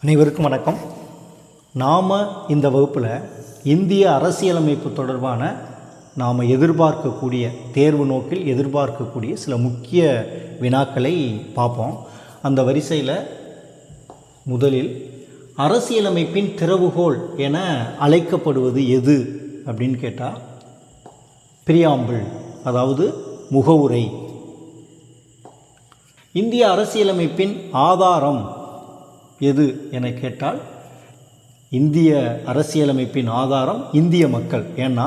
அனைவருக்கும் வணக்கம். நாம் இந்த வகுப்பில் இந்திய அரசியலமைப்பு தொடர்பான நாம் எதிர்பார்க்கக்கூடிய தேர்வு நோக்கில் எதிர்பார்க்கக்கூடிய சில முக்கிய வினாக்களை பார்ப்போம். அந்த வரிசையில் முதலில் அரசியலமைப்பின் திறவுகோல் என அழைக்கப்படுவது எது அப்படின்னு கேட்டால் பிரியாம்பிள் அதாவது முகவுரை. இந்திய அரசியலமைப்பின் ஆதாரம் எது என கேட்டால் இந்திய அரசியலமைப்பின் ஆதாரம் இந்திய மக்கள். ஏன்னா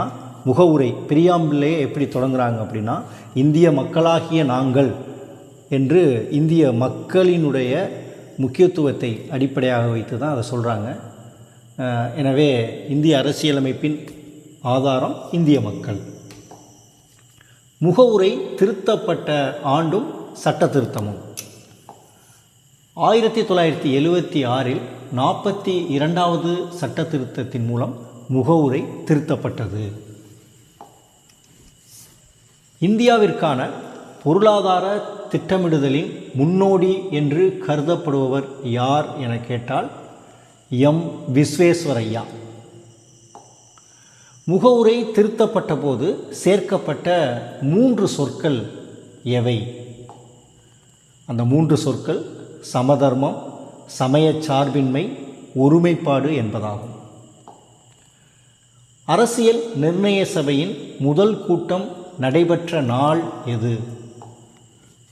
முகவுரை பிரியாம்பிள்ளையே எப்படி தொடங்குறாங்க அப்படின்னா இந்திய மக்களாகிய நாங்கள் என்று இந்திய மக்களினுடைய முக்கியத்துவத்தை அடிப்படையாக வைத்து தான் அதை சொல்கிறாங்க எனவே இந்திய அரசியலமைப்பின் ஆதாரம் இந்திய மக்கள். முகவுரை திருத்தப்பட்ட ஆண்டும் சட்ட திருத்தமும் ஆயிரத்தி தொள்ளாயிரத்தி எழுவத்தி ஆறில் நாற்பத்தி இரண்டாவது சட்ட திருத்தத்தின் மூலம் முகவுரை திருத்தப்பட்டது. இந்தியாவிற்கான பொருளாதார திட்டமிடுதலின் முன்னோடி என்று கருதப்படுபவர் யார் என கேட்டால் எம். விஸ்வேஸ்வரையா முகவுரை திருத்தப்பட்ட போது சேர்க்கப்பட்ட மூன்று சொற்கள் எவை? அந்த மூன்று சொற்கள் சமதர்மம் சமய சார்பின்மை ஒருமைப்பாடு என்பதாகும். அரசியல் நிர்ணய சபையின் முதல் கூட்டம் நடைபெற்ற நாள் எது?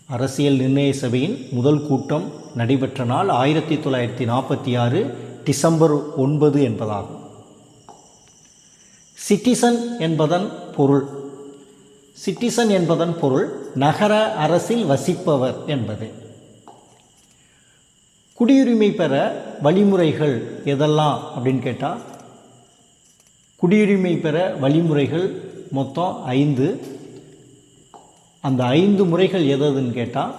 அரசியல் நிர்ணய சபையின் முதல் கூட்டம் நடைபெற்ற நாள் ஆயிரத்தி தொள்ளாயிரத்தி நாற்பத்தி ஆறு டிசம்பர் ஒன்பது என்பதாகும். சிட்டிசன் என்பதன் பொருள். சிட்டிசன் என்பதன் பொருள் நகர அரசில் வசிப்பவர் என்பது. குடியுரிமை பெற வழிமுறைகள் எதெல்லாம் அப்படின்னு கேட்டால் குடியுரிமை பெற வழிமுறைகள் மொத்தம் ஐந்து. அந்த ஐந்து முறைகள் எதுன்னு கேட்டால்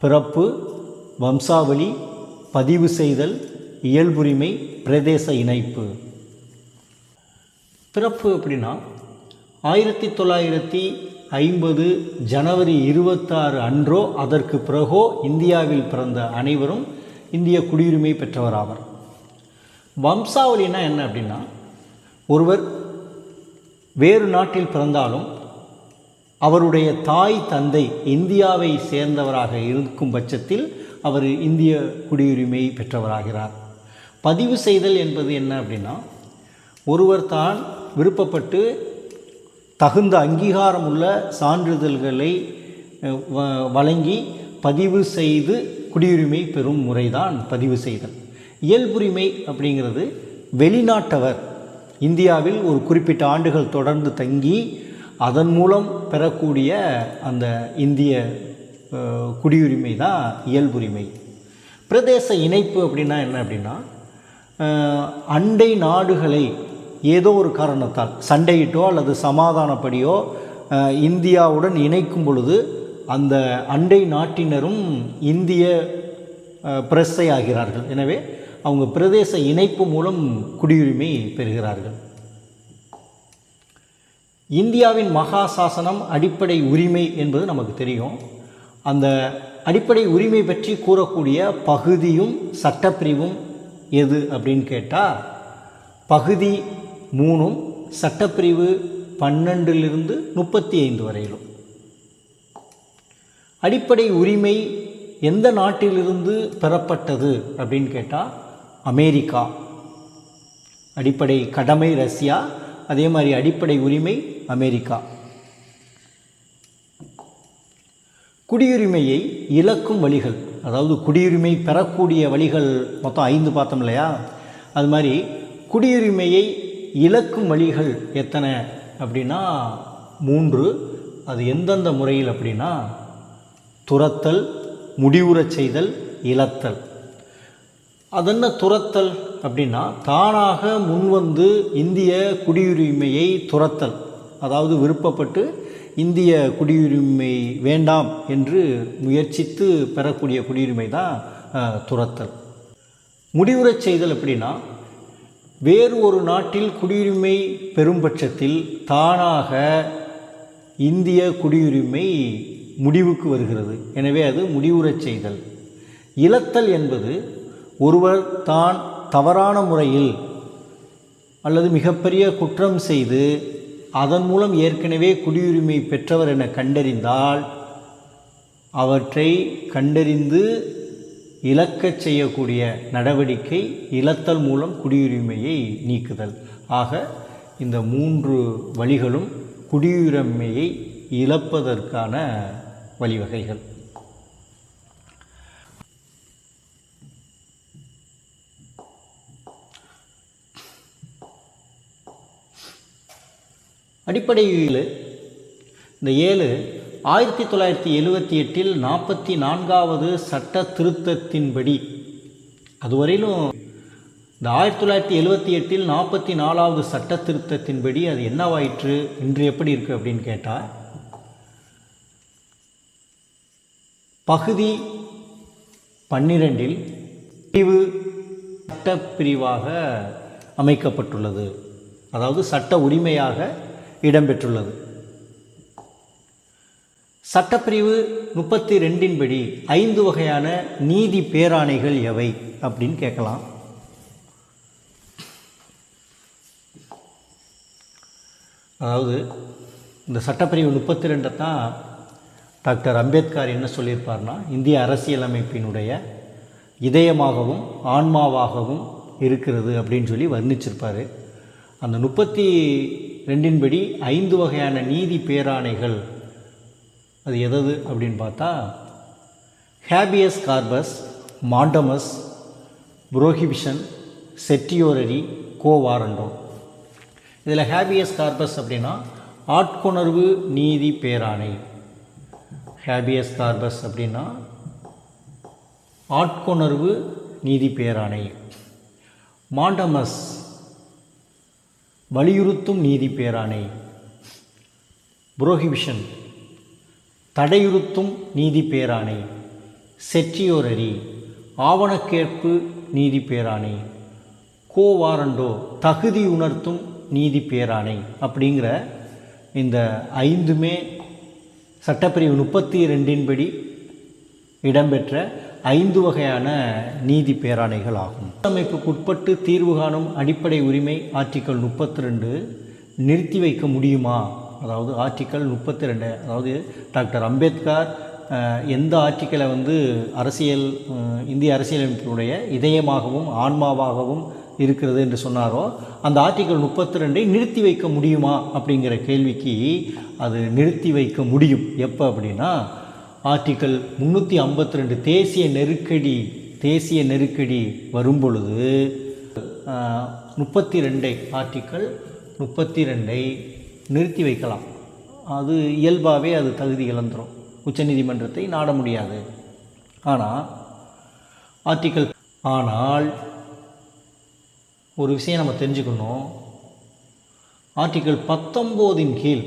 பிறப்பு வம்சாவளி பதிவு செய்தல் இயல்புரிமை பிரதேச இணைப்பு. பிறப்பு அப்படின்னா ஆயிரத்தி தொள்ளாயிரத்தி ஐம்பது ஜனவரி இருபத்தாறு அன்றோ அதற்கு பிறகோ இந்தியாவில் பிறந்த அனைவரும் இந்திய குடியுரிமை பெற்றவராவர் வம்சாவளினா என்ன அப்படின்னா ஒருவர் வேறு நாட்டில் பிறந்தாலும் அவருடைய தாய் தந்தை இந்தியாவை சேர்ந்தவராக இருக்கும் பட்சத்தில் அவர் இந்திய குடியுரிமை பெற்றவராகிறார். பதிவு செய்தல் என்பது என்ன அப்படின்னா ஒருவர் தான் விருப்பப்பட்டு தகுந்த அங்கீகாரம் உள்ள சான்றிதழ்களை வ- வழங்கி பதிவு செய்து குடியுரிமை பெறும் முறைதான் பதிவு செய்தல். இயல்புரிமை அப்படிங்கிறது வெளிநாட்டவர். இந்தியாவில் ஒரு குறிப்பிட்ட ஆண்டுகள் தொடர்ந்து தங்கி அதன் மூலம் பெறக்கூடிய அந்த இந்திய குடியுரிமை தான் இயல்புரிமை. பிரதேச இணைப்பு அப்படின்னா என்ன அப்படின்னா அண்டை நாடுகளை ஏதோ ஒரு காரணத்தால் சண்டையிட்டோ அல்லது சமாதானப்படியோ இந்தியாவுடன் இணைக்கும் பொழுது அந்த அண்டை நாட்டினரும் இந்திய பிரஸ்ஸை ஆகிறார்கள். எனவே அவங்க பிரதேச இணைப்பு மூலம் குடியுரிமை பெறுகிறார்கள். இந்தியாவின் மகா சாசனம் அடிப்படை உரிமை என்பது நமக்கு தெரியும். அந்த அடிப்படை உரிமை பற்றி கூறக்கூடிய பகுதியும் சட்டப்பிரிவும் எது அப்படின்னு கேட்டால் பகுதி மூணும் சட்டப்பிரிவு பன்னெண்டிலிருந்து முப்பத்தி ஐந்து வரையிலும். அடிப்படை உரிமை எந்த நாட்டிலிருந்து பெறப்பட்டது அப்படின்னு கேட்டால் அமெரிக்கா. அடிப்படை கடமை ரஷ்யா அதே மாதிரி அடிப்படை உரிமை அமெரிக்கா. குடியுரிமையை இழக்கும் வழிகள் அதாவது குடியுரிமை பெறக்கூடிய வழிகள் மொத்தம் ஐந்து பார்த்தோம் இல்லையா? அது மாதிரி குடியுரிமையை இழக்கும் வழிகள் எத்தனை அப்படின்னா மூன்று. அது எந்தெந்த முறையில் அப்படின்னா துரத்தல் முடிவுறச் செய்தல் இழத்தல். அதென்ன துரத்தல் அப்படின்னா தானாக முன்வந்து இந்திய குடியுரிமையை துரத்தல். அதாவது விருப்பப்பட்டு இந்திய குடியுரிமை வேண்டாம் என்று முயற்சித்து பெறக்கூடிய குடியுரிமை தான் துரத்தல். முடிவுறச் செய்தல் அப்படின்னா வேறு ஒரு நாட்டில் குடியுரிமை பெறும் பட்சத்தில் தானாக இந்திய குடியுரிமை முடிவுக்கு வருகிறது. எனவே அது முடிவுறச் செய்தல். இழத்தல் என்பது ஒருவர் தான் தவறான முறையில் அல்லது மிகப்பெரிய குற்றம் செய்து அதன் மூலம் ஏற்கனவே குடியுரிமை பெற்றவர் என கண்டறிந்தால் அவற்றை கண்டறிந்து இழக்கச் செய்யக்கூடிய நடவடிக்கை இழத்தல் மூலம் குடியுரிமையை நீக்குதல். ஆக இந்த மூன்று வழிகளும் குடியுரிமையை இழப்பதற்கான வழிவகைகள். அடிப்படையில் இந்த ஏழு ஆயிரத்தி தொள்ளாயிரத்தி எழுவத்தி எட்டில் நாற்பத்தி நான்காவது சட்ட திருத்தத்தின்படி அதுவரையிலும் இந்த ஆயிரத்தி தொள்ளாயிரத்தி எழுவத்தி எட்டில் நாற்பத்தி நாலாவது சட்ட திருத்தத்தின்படி அது என்னவாயிற்று இன்று எப்படி இருக்குது அப்படின்னு கேட்டால் பகுதி பன்னிரெண்டில் பிரிவு சட்டப்பிரிவாக அமைக்கப்பட்டுள்ளது. அதாவது சட்ட உரிமையாக இடம்பெற்றுள்ளது. சட்டப்பிரிவு முப்பத்தி ரெண்டின்படி ஐந்து வகையான நீதி பேராணைகள் எவை அப்படின்னு கேட்கலாம். அதாவது இந்த சட்டப்பிரிவு முப்பத்தி ரெண்டை தான் டாக்டர் அம்பேத்கர் என்ன சொல்லியிருப்பார்னா இந்திய அரசியலமைப்பினுடைய இதயமாகவும் ஆன்மாவாகவும் இருக்கிறது அப்படின்னு சொல்லி வர்ணிச்சிருப்பார். அந்த முப்பத்தி ரெண்டின்படி ஐந்து வகையான நீதி பேராணைகள் அது எதது அப்படின்னு பார்த்தா habeas corpus mandamus prohibition certiorari quo warranto இதில் ஹேபியஸ் கார்பஸ் அப்படின்னா ஆட்கொணர்வு நீதி பேராணை. ஹேபியஸ் கார்பஸ் அப்படின்னா ஆட்கொணர்வு நீதி பேராணை. மாண்டமஸ் வலியுறுத்தும் நீதி பேராணை. புரோஹிபிஷன் தடையுறுத்தும் நீதி பேராணை. செற்றியோரரி ஆவணக்கேற்பு நீதி பேராணை. கோவாரண்டோ தகுதி உணர்த்தும் நீதி பேராணை அப்படிங்கிற இந்த ஐந்துமே சட்டப்பிரிவு முப்பத்தி ரெண்டின்படி இடம்பெற்ற ஐந்து வகையான நீதி பேராணைகள் ஆகும். அமைப்புக்குட்பட்டு தீர்வு காணும் அடிப்படை உரிமை ஆர்டிக்கல் முப்பத்தி ரெண்டு நிறுத்தி வைக்க முடியுமா? அதாவது ஆர்டிக்கல் முப்பத்தி ரெண்டு அதாவது டாக்டர் அம்பேத்கர் எந்த ஆர்டிக்கலை வந்து அரசியல் இந்திய அரசியலமைப்பினுடைய இதயமாகவும் ஆன்மாவாகவும் இருக்கிறது என்று சொன்னாரோ அந்த ஆர்டிக்கல் முப்பத்தி ரெண்டை நிறுத்தி வைக்க முடியுமா அப்படிங்கிற கேள்விக்கு அது நிறுத்தி வைக்க முடியும். எப்போ அப்படின்னா ஆர்டிக்கல் முந்நூற்றி ஐம்பத்தி ரெண்டு தேசிய நெருக்கடி தேசிய நெருக்கடி வரும் பொழுது முப்பத்தி ரெண்டை ஆர்டிக்கல் முப்பத்தி ரெண்டை நிறுத்தி வைக்கலாம். அது இயல்பாகவே அது தகுதி இழந்துரும். உச்சநீதிமன்றத்தை நாட முடியாது. ஆனால் ஆர்டிக்கல் ஆனால் ஒரு விஷயம் நம்ம தெரிஞ்சுக்கணும். ஆர்டிக்கிள் பத்தொம்போதின் கீழ்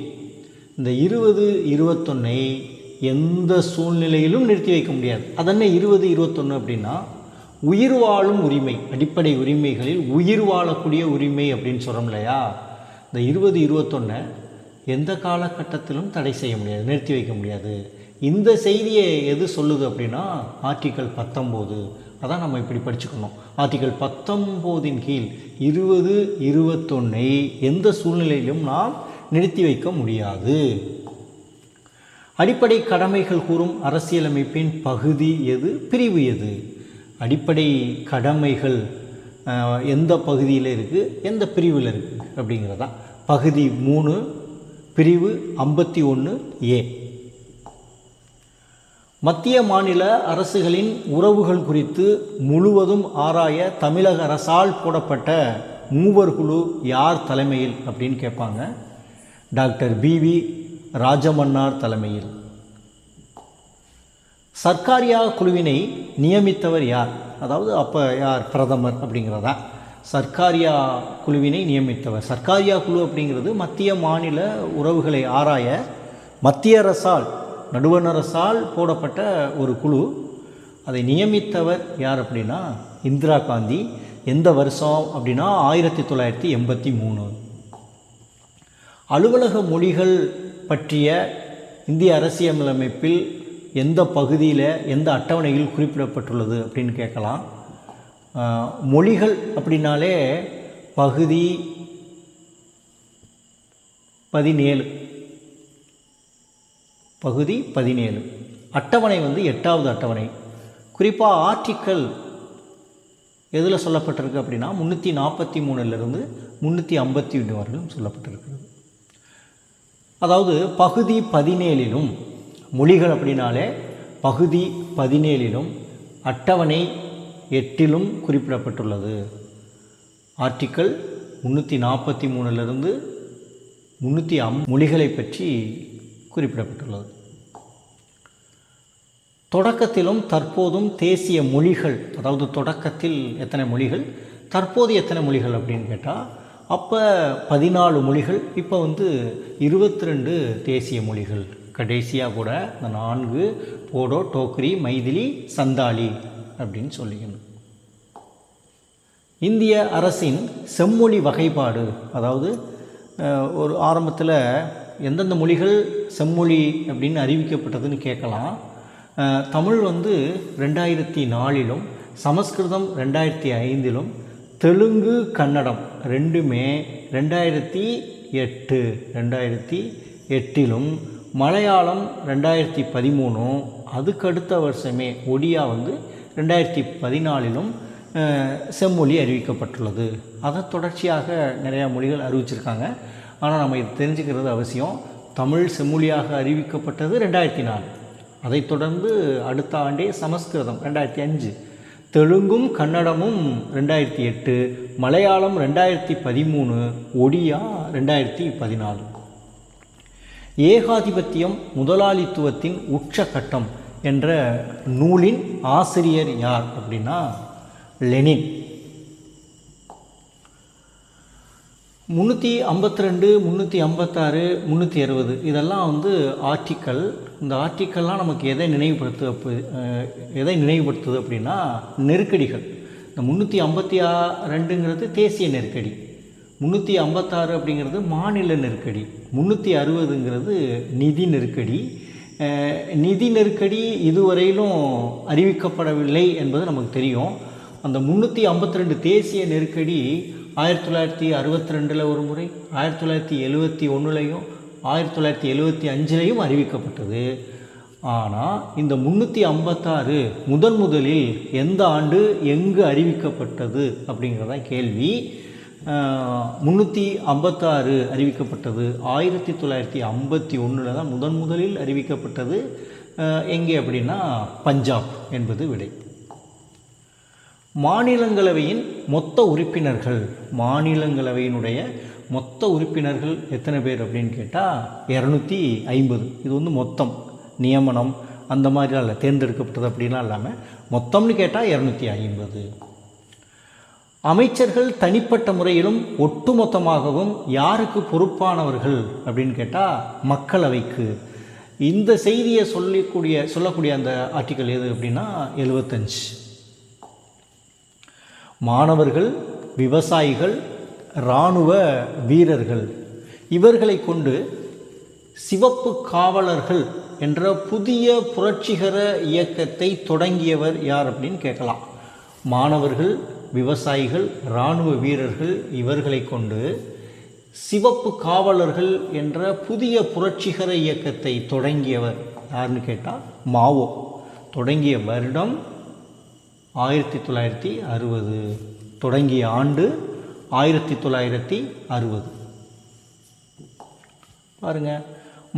இந்த இருபது இருபத்தொன்னை எந்த சூழ்நிலையிலும் நிறுத்தி வைக்க முடியாது. அதென்ன இருபது இருபத்தொன்று அப்படின்னா உயிர் வாழும் உரிமை அடிப்படை உரிமைகளில் உயிர் வாழக்கூடிய உரிமை அப்படின்னு சொல்கிறோம் இல்லையா? இந்த இருபது இருபத்தொன்னை எந்த காலகட்டத்திலும் தடை செய்ய முடியாது நிறுத்தி வைக்க முடியாது. இந்த செய்தியை எது சொல்லுது அப்படின்னா ஆர்டிக்கல் பத்தொம்போது. அதான் நம்ம இப்படி படிச்சுக்கணும். ஆர்டிகல் பத்தொம்போதின் கீழ் இருபது இருபத்தொன்னை எந்த சூழ்நிலையிலும் நாம் நிறுத்தி வைக்க முடியாது. அடிப்படை கடமைகள் கூறும் அரசியலமைப்பின் பகுதி எது? பிரிவு எது? அடிப்படை கடமைகள் எந்த பகுதியில் இருக்குது எந்த பிரிவில் இருக்குது அப்படிங்கிறதான். பகுதி மூணு பிரிவு ஐம்பத்தி ஒன்று ஏ. மத்திய மாநில அரசுகளின் உறவுகள் குறித்து முழுவதும் ஆராய தமிழக அரசால் போடப்பட்ட மூவர் குழு யார் தலைமையில் அப்படின்னு கேட்பாங்க. டாக்டர் பிவி ராஜமன்னார் தலைமையில். சர்க்காரியா குழுவினை நியமித்தவர் யார்? அதாவது அப்போ யார்? பிரதமர் அப்படிங்கிறதா? சர்க்காரியா குழுவினை நியமித்தவர். சர்க்காரியா குழு அப்படிங்கிறது மத்திய மாநில உறவுகளை ஆராய மத்திய அரசால் நடுவணரசால் போடப்பட்ட ஒரு குழு. அதை நியமித்தவர் யார் அப்படின்னா இந்திரா காந்தி. எந்த வருஷம் அப்படின்னா ஆயிரத்தி தொள்ளாயிரத்தி எண்பத்தி மூணு. அலுவலக மொழிகள் பற்றிய இந்திய அரசியலமைப்பில் எந்த பகுதியில் எந்த அட்டவணையில் குறிப்பிடப்பட்டுள்ளது அப்படின்னு கேட்கலாம். மொழிகள் அப்படின்னாலே பகுதி பதினேழு. பகுதி பதினேழு. அட்டவணை வந்து எட்டாவது அட்டவணை. குறிப்பாக ஆர்டிக்கல் எதில் சொல்லப்பட்டிருக்கு அப்படின்னா முந்நூற்றி நாற்பத்தி மூணுலேருந்து முந்நூற்றி ஐம்பத்தி ஒன்று வரையிலும் சொல்லப்பட்டிருக்கிறது அதாவது பகுதி பதினேழிலும் மொழிகள் அப்படின்னாலே பகுதி பதினேழிலும் அட்டவணை எட்டிலும் குறிப்பிடப்பட்டுள்ளது. ஆர்டிக்கல் முந்நூற்றி நாற்பத்தி மூணுலேருந்து முந்நூற்றி அம் மொழிகளை பற்றி குறிப்பிடப்பட்டுள்ளது. தொடக்கத்திலும் தற்போதும் தேசிய மொழிகள் அதாவது தொடக்கத்தில் எத்தனை மொழிகள் தற்போது எத்தனை மொழிகள் அப்படின்னு கேட்டால் அப்போ பதினாலு மொழிகள் இப்போ வந்து இருபத்தி ரெண்டு தேசிய மொழிகள். கடைசியாக கூட இந்த நான்கு போடோ டோக்ரி மைதிலி சந்தாலி அப்படின்னு சொல்லிக்கணும். இந்திய அரசின் செம்மொழி வகைப்பாடு அதாவது ஒரு ஆரம்பத்தில் எந்தெந்த மொழிகள் செம்மொழி அப்படின்னு அறிவிக்கப்பட்டதுன்னு கேட்கலாம். தமிழ் வந்து ரெண்டாயிரத்தி நாலிலும் சமஸ்கிருதம் ரெண்டாயிரத்தி ஐந்திலும் தெலுங்கு கன்னடம் ரெண்டுமே ரெண்டாயிரத்தி எட்டு ரெண்டாயிரத்தி எட்டிலும் மலையாளம் ரெண்டாயிரத்தி பதிமூணும் அதுக்கு அடுத்த வருஷமே ஒடியா வந்து ரெண்டாயிரத்தி பதினாலிலும் செம்மொழி அறிவிக்கப்பட்டுள்ளது. அதை தொடர்ச்சியாக நிறையா மொழிகள் அறிவிச்சிருக்காங்க. ஆனால் நம்ம இது தெரிஞ்சுக்கிறது அவசியம். தமிழ் செம்மொழியாக அறிவிக்கப்பட்டது ரெண்டாயிரத்தி நாலு அதைத் தொடர்ந்து அடுத்த ஆண்டே சமஸ்கிருதம் ரெண்டாயிரத்தி அஞ்சு தெலுங்கும் கன்னடமும் ரெண்டாயிரத்தி எட்டு மலையாளம் ரெண்டாயிரத்தி பதிமூணு ஒடியா ரெண்டாயிரத்தி பதினாலு ஏகாதிபத்தியம் முதலாளித்துவத்தின் உச்சகட்டம் என்ற நூலின் ஆசிரியர் யார் அப்படின்னா லெனின். முந்நூற்றி ஐம்பத்தி ரெண்டு முந்நூற்றி ஐம்பத்தாறு முந்நூற்றி அறுபது. இதெல்லாம் வந்து ஆர்டிக்கல் இந்த ஆர்டிக்கல்லாம் நமக்கு எதை நினைவுபடுத்து அப்போ எதை நினைவுபடுத்துது அப்படின்னா நெருக்கடிகள். இந்த முந்நூற்றி ஐம்பத்தி ஆ ரெண்டுங்கிறது தேசிய நெருக்கடி. முந்நூற்றி ஐம்பத்தாறு அப்படிங்கிறது மாநில நெருக்கடி. முந்நூற்றி அறுபதுங்கிறது நிதி நெருக்கடி. நிதி நெருக்கடி இதுவரையிலும் அறிவிக்கப்படவில்லை என்பது நமக்கு தெரியும். அந்த முந்நூற்றி ஐம்பத்தி ரெண்டு தேசிய நெருக்கடி ஆயிரத்தி தொள்ளாயிரத்தி அறுபத்தி ரெண்டில் ஒரு முறை ஆயிரத்தி தொள்ளாயிரத்தி எழுவத்தி ஒன்றுலையும் ஆயிரத்தி தொள்ளாயிரத்தி எழுவத்தி அஞ்சுலேயும் அறிவிக்கப்பட்டது. ஆனால் இந்த முந்நூற்றி ஐம்பத்தாறு முதன் முதலில் எந்த ஆண்டு எங்கு அறிவிக்கப்பட்டது அப்படிங்கிறத கேள்வி. முந்நூற்றி ஐம்பத்தாறு அறிவிக்கப்பட்டது ஆயிரத்தி தொள்ளாயிரத்தி ஐம்பத்தி ஒன்றில் தான் முதன் முதலில் அறிவிக்கப்பட்டது. எங்கே அப்படின்னா பஞ்சாப் என்பது விடை. மாநிலங்களவையின் மொத்த உறுப்பினர்கள். மாநிலங்களவையினுடைய மொத்த உறுப்பினர்கள் எத்தனை பேர் அப்படின்னு கேட்டால் இரநூத்தி ஐம்பது. இது வந்து மொத்தம். நியமனம் அந்த மாதிரிலாம் இல்லை. தேர்ந்தெடுக்கப்பட்டது அப்படிலாம் இல்லாமல் மொத்தம்னு கேட்டால் இரநூத்தி ஐம்பது. அமைச்சர்கள் தனிப்பட்ட முறையிலும் ஒட்டுமொத்தமாகவும் யாருக்கு பொறுப்பானவர்கள் அப்படின்னு கேட்டால் மக்களவைக்கு. இந்த செய்தியை சொல்லக்கூடிய சொல்லக்கூடிய அந்த ஆர்டிக்கல் எது அப்படின்னா எழுபத்தஞ்சு மாணவர்கள் விவசாயிகள் இராணுவ வீரர்கள். இவர்களை கொண்டு சிவப்பு காவலர்கள் என்ற புதிய புரட்சிகர இயக்கத்தை தொடங்கியவர் யார் அப்படின்னு கேட்கலாம். மாணவர்கள் விவசாயிகள் இராணுவ வீரர்கள் இவர்களை கொண்டு சிவப்பு காவலர்கள் என்ற புதிய புரட்சிகர இயக்கத்தை தொடங்கியவர் யாருன்னு கேட்டால் மாவோ. தொடங்கிய வருடம் ஆயிரத்தி தொள்ளாயிரத்தி அறுபது. தொடங்கிய ஆண்டு ஆயிரத்தி தொள்ளாயிரத்தி அறுபது. பாருங்க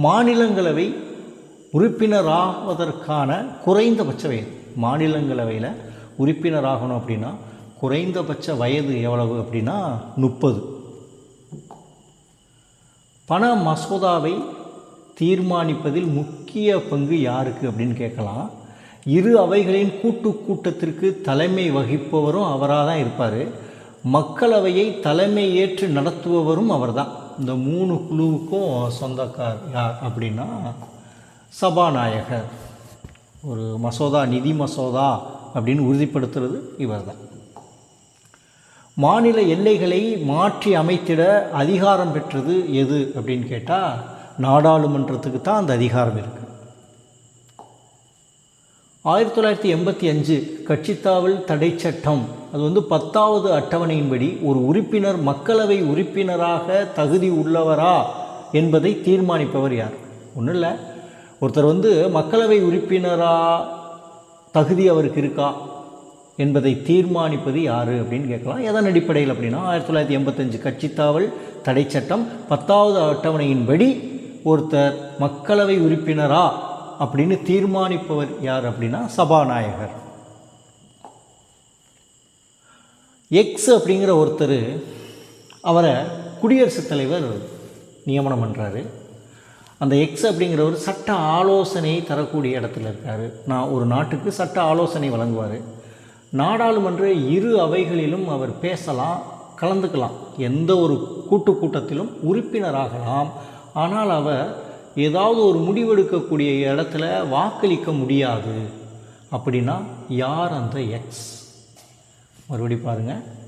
மாநிலங்களவை உறுப்பினராவதற்கான குறைந்தபட்ச வயது. மாநிலங்களவையில் உறுப்பினராகணும் அப்படின்னா குறைந்தபட்ச வயது எவ்வளவு அப்படின்னா முப்பது. பண மசோதாவை தீர்மானிப்பதில் முக்கிய பங்கு யாருக்கு அப்படின்னு கேட்கலாம். இரு அவைகளின் கூட்டு கூட்டத்திற்கு தலைமை வகிப்பவரும் அவராக தான் இருப்பார். மக்களவையை தலைமை ஏற்று நடத்துபவரும் அவர்தான். இந்த மூணு குழுவுக்கும் சொந்தக்கார் யார் அப்படின்னா சபாநாயகர் ஒரு மசோதா நிதி மசோதா அப்படின்னு உறுதிப்படுத்துறது இவர்தான். மாநில எல்லைகளை மாற்றி அமைத்திட அதிகாரம் பெற்றது எது அப்படின்னு கேட்டால் நாடாளுமன்றத்துக்கு தான் அந்த அதிகாரம் இருக்குது ஆயிரத்தி தொள்ளாயிரத்தி எண்பத்தி அஞ்சு கட்சித்தாவல் தடை சட்டம் அது வந்து பத்தாவது அட்டவணையின்படி ஒரு உறுப்பினர் மக்களவை உறுப்பினராக தகுதி உள்ளவரா என்பதை தீர்மானிப்பவர் யார்? ஒன்றும் இல்லை. ஒருத்தர் வந்து மக்களவை உறுப்பினரா தகுதி அவருக்கு இருக்கா என்பதை தீர்மானிப்பது யார் அப்படின்னு கேட்கலாம். எதன் அடிப்படையில் அப்படின்னா ஆயிரத்தி தொள்ளாயிரத்தி எண்பத்தஞ்சு கட்சித்தாவல் தடை சட்டம் பத்தாவது அட்டவணையின்படி ஒருத்தர் மக்களவை உறுப்பினரா அப்படின்னு தீர்மானிப்பவர் யார் அப்படின்னா சபாநாயகர். எக்ஸ் அப்படிங்கிற ஒருத்தர் அவரை குடியரசுத் தலைவர் நியமனம் பண்ணுறாரு அந்த எக்ஸ் அப்படிங்கிறவர் சட்ட ஆலோசனை தரக்கூடிய இடத்துல இருக்கார். நான் ஒரு நாட்டுக்கு சட்ட ஆலோசனை வழங்குவார். நாடாளுமன்ற இரு அவைகளிலும் அவர் பேசலாம் கலந்துக்கலாம். எந்த ஒரு கூட்டு கூட்டத்திலும் உறுப்பினராகலாம். ஆனால் அவர் ஏதாவது ஒரு முடிவெடுக்கக்கூடிய இடத்துல வாக்களிக்க முடியாது. அப்படின்னா யார் அந்த எக்ஸ் மறுபடி பாருங்கள்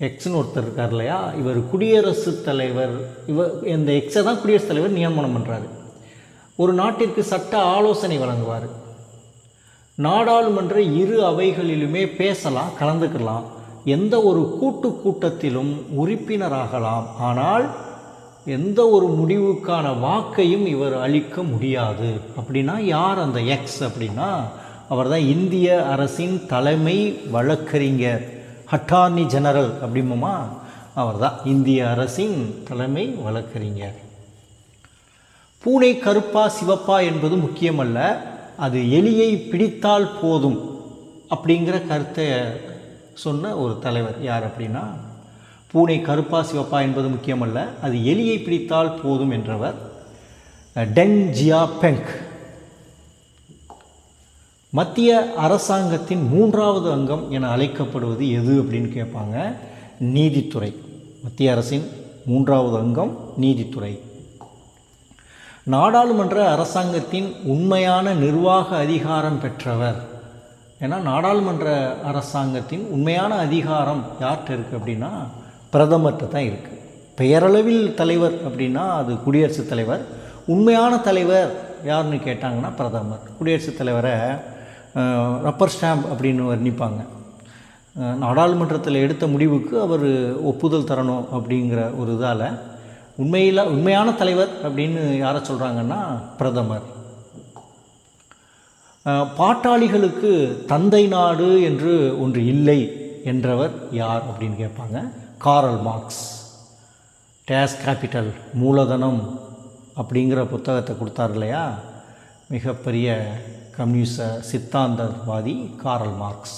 எக்ஸ்னு ஒருத்தர் இருக்கார் இல்லையா? இவர் குடியரசுத் தலைவர். இவர் இந்த எக்ஸை தான் குடியரசுத் தலைவர் நியமனம் பண்ணுறாரு ஒரு நாட்டிற்கு சட்ட ஆலோசனை வழங்குவார். நாடாளுமன்ற இரு அவைகளிலுமே பேசலாம் கலந்துக்கலாம். எந்த ஒரு கூட்டு கூட்டத்திலும் உறுப்பினராகலாம். ஆனால் எந்த ஒரு முடிவுக்கான வாக்கையும் இவர் அளிக்க முடியாது. அப்படின்னா யார் அந்த எக்ஸ் அப்படின்னா அவர் தான் இந்திய அரசின் தலைமை வழக்கறிஞர் ஹட்டார்னி ஜெனரல் அப்படிம்போமா? அவர் தான் இந்திய அரசின் தலைமை வழக்கறிஞர். பூனை கருப்பா சிவப்பா என்பது முக்கியமல்ல அது எலியை பிடித்தால் போதும் அப்படிங்கிற கருத்தை சொன்ன ஒரு தலைவர் யார் அப்படின்னா பூனை கருப்பா சிவப்பா என்பது முக்கியமல்ல. அது எலியை பிடித்தால் போதும் என்றவர். டெங் ஜியா பெங்க் மத்திய அரசாங்கத்தின் மூன்றாவது அங்கம் என அழைக்கப்படுவது எது அப்படின்னு கேட்பாங்க. நீதித்துறை. மத்திய அரசின் மூன்றாவது அங்கம் நீதித்துறை. நாடாளுமன்ற அரசாங்கத்தின் உண்மையான நிர்வாக அதிகாரம் பெற்றவர். ஏன்னா நாடாளுமன்ற அரசாங்கத்தின் உண்மையான அதிகாரம் யார்கிட்ட இருக்குது அப்படின்னா பிரதமர்கிட்ட தான் இருக்குது பெயரளவில் தலைவர் அப்படின்னா அது குடியரசுத் தலைவர். உண்மையான தலைவர் யாருன்னு கேட்டாங்கன்னா பிரதமர். குடியரசுத் தலைவரை ரப்பர் ஸ்டாம்ப் அப்படின்னு வர்ணிப்பாங்க. நாடாளுமன்றத்தில் எடுத்த முடிவுக்கு அவர் ஒப்புதல் தரணும் அப்படிங்கிற ஒரு இதால் உண்மையில் உண்மையான தலைவர் அப்படின்னு யாரை சொல்கிறாங்கன்னா பிரதமர். பாட்டாளிகளுக்கு தந்தை நாடு என்று ஒன்று இல்லை என்றவர் யார் அப்படின்னு கேட்பாங்க. Karl Marx. டேஸ் கேபிட்டல் மூலதனம் அப்படிங்கிற புத்தகத்தை கொடுத்தார் இல்லையா? மிகப்பெரிய கம்யூனிச சித்தாந்தவாதி காரல் மார்க்ஸ்.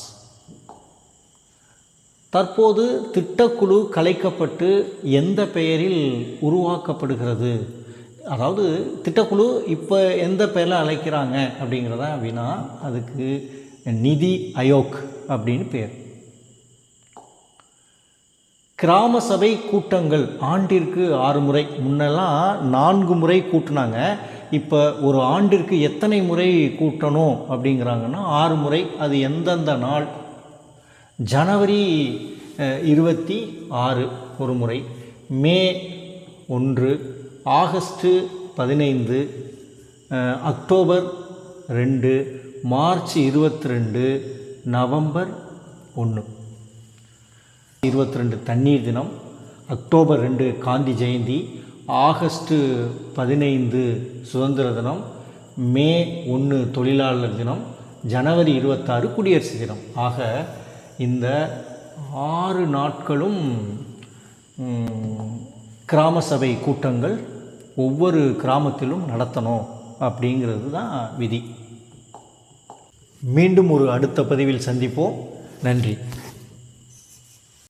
தற்போது திட்டக்குழு கலைக்கப்பட்டு எந்த பெயரில் உருவாக்கப்படுகிறது? அதாவது திட்டக்குழு இப்போ எந்த பெயரில் அழைக்கிறாங்க அப்படிங்கிறதா வினா. அதுக்கு நிதி அயோக் அப்படின்னு பேர். கிராம சபை கூட்டங்கள் ஆண்டிற்கு ஆறு முறை. முன்னெல்லாம் நான்கு முறை கூட்டினாங்க. இப்போ ஒரு ஆண்டிற்கு எத்தனை முறை கூட்டணும் அப்படிங்கிறாங்கன்னா ஆறு முறை. அது எந்தெந்த நாள்? ஜனவரி இருபத்தி ஆறு ஒரு முறை. மே ஒன்று ஆகஸ்ட்டு பதினைந்து அக்டோபர் ரெண்டு மார்ச் இருபத்தி ரெண்டு நவம்பர் ஒன்று. இருபத்தி ரெண்டு தண்ணீர் தினம் அக்டோபர் ரெண்டு காந்தி ஜெயந்தி ஆகஸ்ட்டு பதினைந்து சுதந்திர தினம் மே ஒன்று தொழிலாளர் தினம் ஜனவரி இருபத்தாறு குடியரசு தினம். ஆக இந்த ஆறு நாட்களும் கிராம சபை கூட்டங்கள் ஒவ்வொரு கிராமத்திலும் நடத்தணும் அப்படிங்கிறது தான் விதி. மீண்டும் ஒரு அடுத்த பதிவில் சந்திப்போம். நன்றி.